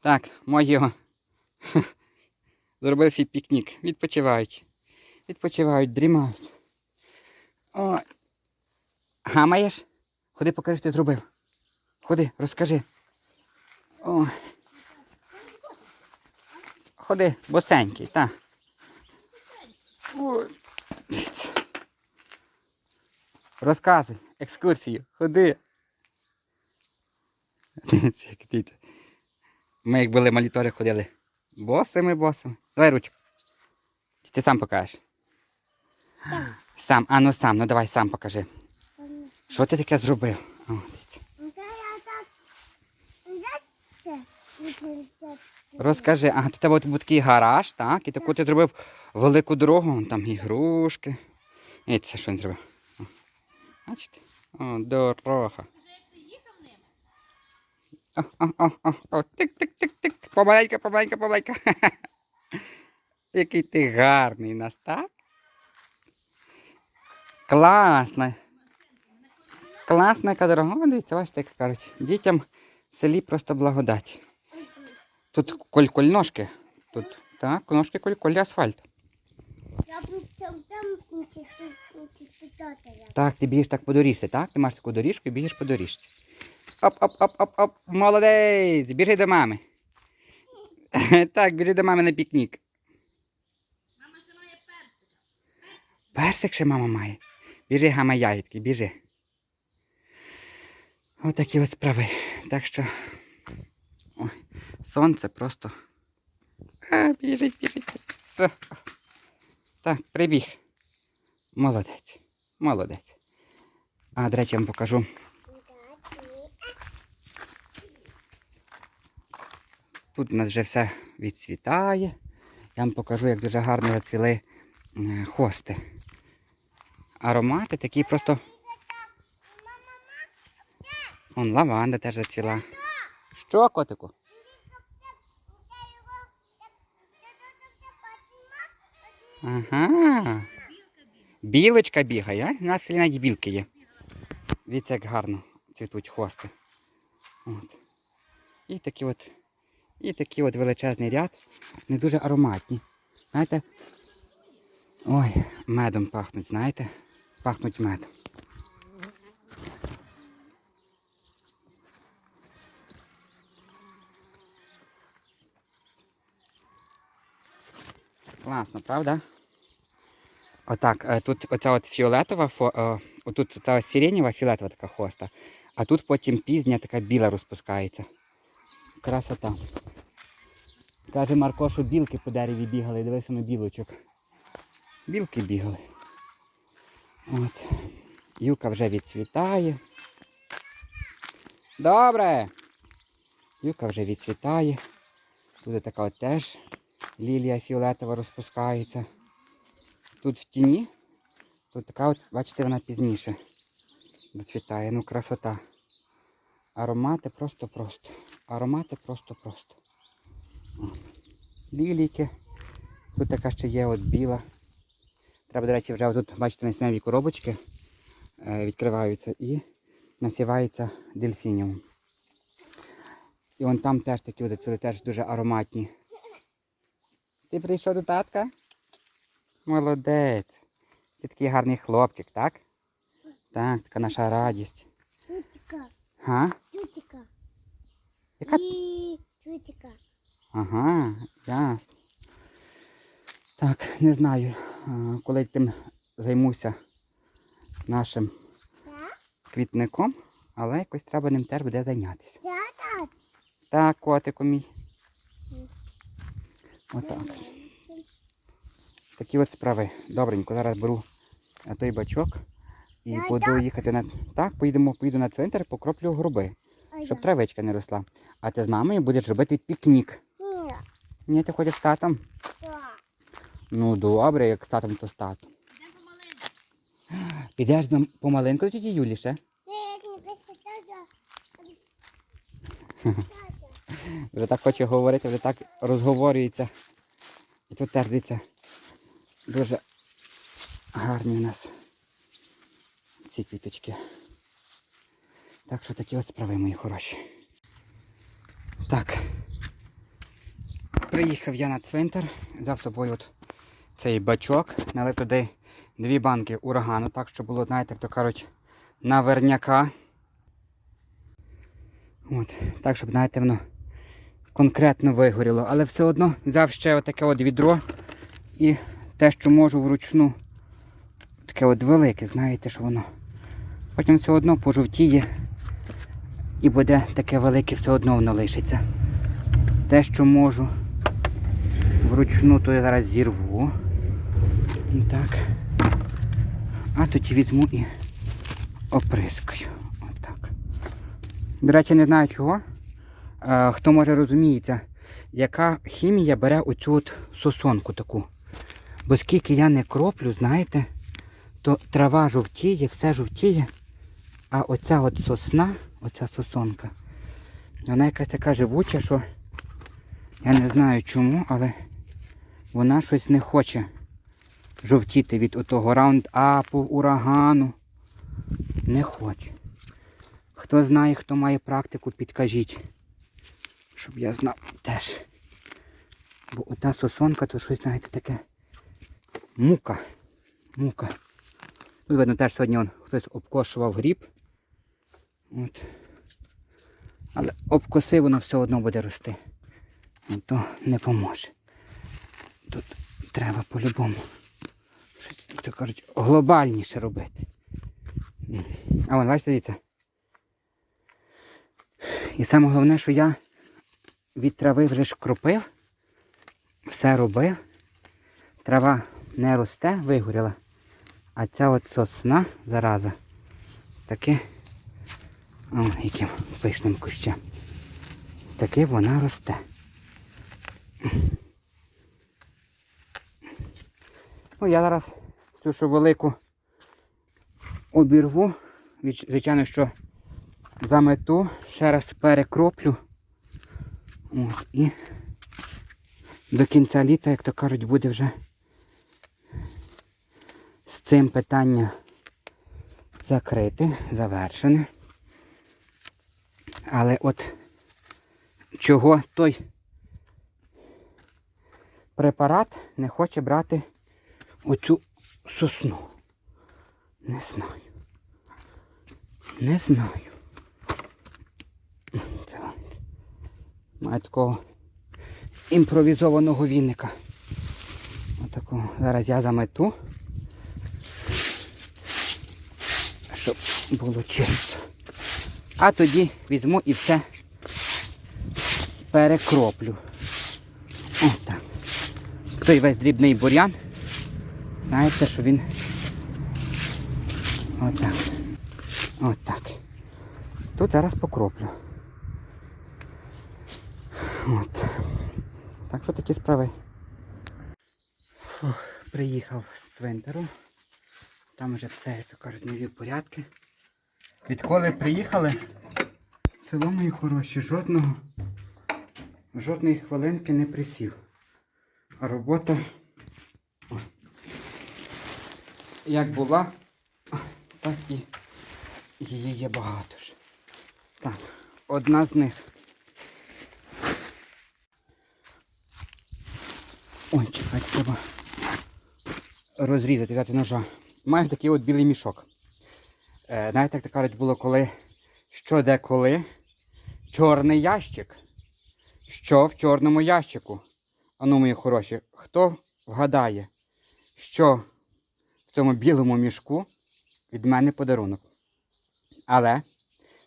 Так, мої зробили свій пікнік. Відпочивають. Відпочивають, дрімають. Ой. Гамаєш? Ходи, покажи, що ти зробив. Ходи, розкажи. Ой. Ходи, босенький, так. Розказуй, екскурсію, ходи. Ми як були малі теж ходили. Босими, босими. Давай ручку. Чи ти сам покажеш? Сам, а ну сам, ну давай сам покажи. Що ти таке зробив? О. Розкажи, ага, тут був такий гараж, так? І таку ти зробив велику дорогу, там ігрушки. І це що він зробив? Бачите? О, дорога. О, о, о, о, тик-тик-тик-тик. Помаленька, помаленька, помаленька. Який ти гарний у нас, так? Класно. Класна яка дорога. Дивіться, бачите, як кажуть. Дітям в селі просто благодать. Тут коль-коль ножки. Тут, так, ножки коль-коль асфальт. Я. Так, ти бігаєш так по доріжці, так? Ти маєш таку доріжку і бігаєш по доріжці. Оп-оп-оп-оп-оп. Молодець! Біжи до мами. Так, біжи до мами на пікнік. Мама ще має персика. Персик ще мама має. Біжи, гама ягідки, біжи. Отакі от справи. Так що. Ой, сонце просто. А, біжить, біжить. Все. Так, прибіг. Молодець. Молодець. А, до речі, я вам покажу. Тут у нас вже все відцвітає. Я вам покажу, як дуже гарно зацвіли е, хости. Аромати такі просто. Вон лаванда теж зацвіла. Що, котику? Ага. Білочка бігає, а? У нас в навіть білки є. Дивіться, як гарно цвітуть хости. От. І такі от, і такий от величезний ряд. Не дуже ароматні. Знаєте? Ой, медом пахнуть, знаєте? Пахнуть медом. Класно, правда? Отак, е, тут оця от фіолетова, е, отут ця сиренєва фіолетова така хоста, а тут потім пізня така біла розпускається. Красота. Каже Марко, що білки по дереві бігали, дивися на білочок. Білки бігали. От. Юка вже відцвітає. Добре. Юка вже відцвітає. Тут така от теж лілія фіолетова розпускається. Тут в тіні, тут така от, бачите, вона пізніше доцвітає. Ну, красота. Аромати просто-просто. Аромати просто-просто. Лілійки. Тут така ще є от біла. Треба, до речі, вже тут, бачите, насінневі коробочки е, відкриваються і насівається дельфініум. І вон там теж такі цвіли теж дуже ароматні. Ти прийшов до татка? Молодець. Ти такий гарний хлопчик, так? Так, така наша радість. Тютика, Га? Яка? І тютика. Ага, ясно. Так, не знаю, коли тим займуся нашим квітником, але якось треба ним теж буде зайнятися. Так, Так, котику мій. Отак. Такі от справи. Добренько, зараз беру е, той бачок і буду їхати на. Так, поїдемо, поїду на цвинтар, покроплю гроби, щоб травичка не росла. А ти з мамою будеш робити пікнік. Ні, Ні, ти ходиш з татом? так. Ну добре, як з татом, то з татом. Йдемо помаленьку. Підеш до помаленьку до тіті Юлі ще? Вже так хоче говорити, вже так розговорюється. І тут теж дивіться, дуже гарні у нас ці квіточки. Так що такі от справи мої хороші. Так, Приїхав я на цвинтар, взяв собою от цей бачок, налив туди дві банки урагану, так що було, знаєте, як то кажуть, наверняка. От, так, щоб, знаєте, воно конкретно вигоріло. Але все одно взяв ще отаке от відро і те, що можу вручну, таке от велике, знаєте, що воно. Потім все одно пожовтіє і буде таке велике, все одно воно лишиться. Те, що можу вручну, то я зараз зірву. Так. А тоді візьму і оприскаю. Отак. До речі, не знаю чого. Е, хто може розуміється, яка хімія бере оцю от сосонку таку. Бо скільки я не кроплю, знаєте, то трава жовтіє, все жовтіє. А оця от сосна, оця сосонка, вона якась така живуча, що я не знаю чому, але вона щось не хоче жовтіти від отого раунд-апу, урагану. Не хоче. Хто знає, хто має практику, підкажіть. Щоб я знав теж. Бо ота сосонка, то щось, знаєте, таке мука. Мука. Тут видно теж сьогодні он, хтось обкошував гріб. От. Але обкоси воно все одно буде рости. Ну, То не поможе. Тут треба по-любому. як то кажуть, глобальніше робити. А вон, бачите, дивіться. І саме головне, що я від трави вже ж кропив, все робив. Трава не росте, вигоріла. А ця от сосна, зараза, таки, о, яким пишним кущем. Таки вона росте. Ну, я зараз цю що велику обірву. Звичайно, що замету, ще раз перекроплю. От, і до кінця літа, як то кажуть, буде вже з цим питання закрите, завершене. Але от чого той препарат не хоче брати оцю сосну. Не знаю. Не знаю. Маю такого імпровізованого вінника. Отакого. Зараз я замету. Щоб було чисто. А тоді візьму і все перекроплю. Отак. Той весь дрібний бур'ян. Знаєте, що він отак. Отак. Тут зараз покроплю. От. Так що такі справи. Фух, приїхав з цвинтару. Там вже все, то кажуть, нові порядки. Відколи приїхали, село мої хороші, жодного, жодної хвилинки не присів. А робота як була, так і її є багато ж. Так, одна з них. Ой, чекайте, треба розрізати, дати ножа. Маю такий от білий мішок. Е, знаєте, як то кажуть, було коли, що де коли. Чорний ящик. Що в чорному ящику? Ану, мої хороші, хто вгадає, що в цьому білому мішку від мене подарунок. Але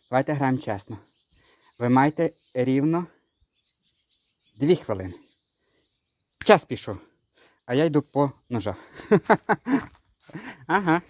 давайте граємо чесно. Ви маєте рівно дві хвилини. Час пішов. А я йду по ножа. ага.